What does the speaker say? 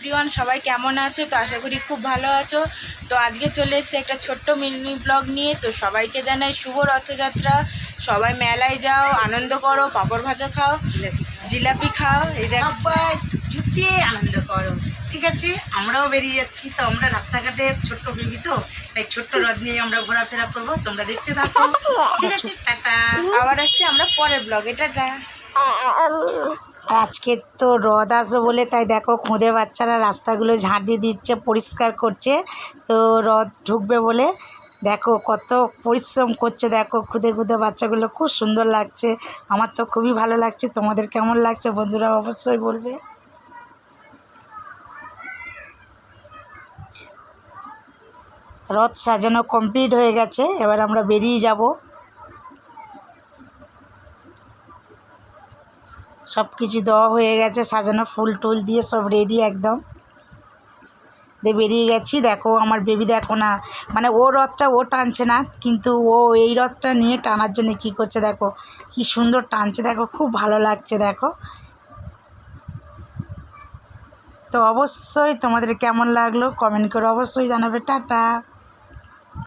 Everyone সবাই কেমন আছো? তো আশা করি খুব ভালো আছো। তো আজকে চলে এসেছি একটা ছোট্ট মিনি ব্লগ নিয়ে। তো সবাইকে জানাই শুভ রথযাত্রা। সবাই মেলায় যাও আনন্দ করো পাঁপড় ভাজা খাও জিলাপি খাও। এই দেখ সবাই জুটিয়ে আনন্দ করো। ঠিক আছে? আমরাও বেরিয়ে যাচ্ছি। তো আমরা রাস্তাঘাটে ছোট্ট বেবি তো তাই ছোট্ট রথ নিয়ে আমরা ঘোরাফেরা করব। তোমরা দেখতে থাকো। ঠিক আছে? টাটা। আবার আসছি আমরা পরের ব্লগ এটা আর আজকে তো রথ আসবে বলে তাই দেখো খুদে বাচ্চারা রাস্তাগুলো ঝাঁট দিয়ে দিচ্ছে, পরিষ্কার করছে। তো রথ ঢুকবে বলে দেখো কত পরিশ্রম করছে, দেখো খুদে খুদে বাচ্চাগুলো খুব সুন্দর লাগছে। আমার তো খুবই ভালো লাগছে, তোমাদের কেমন লাগছে বন্ধুরা অবশ্যই বলবে। রথ সাজানো কমপ্লিট হয়ে গেছে, এবার আমরা বেরিয়ে যাব। সব কিছু দেওয়া হয়ে গেছে, সাজানো ফুল টুল দিয়ে সব রেডি একদম। দিয়ে বেরিয়ে গেছি, দেখো আমার বেবি দেখো না। মানে ও রথটা ও টানছে না, কিন্তু ও এই রথটা নিয়ে টানার জন্য কি করছে দেখো, কি সুন্দর টানছে দেখো, খুব ভালো লাগছে দেখো। তো অবশ্যই তোমাদের কেমন লাগল কমেন্ট করে অবশ্যই জানাবে, টাটা।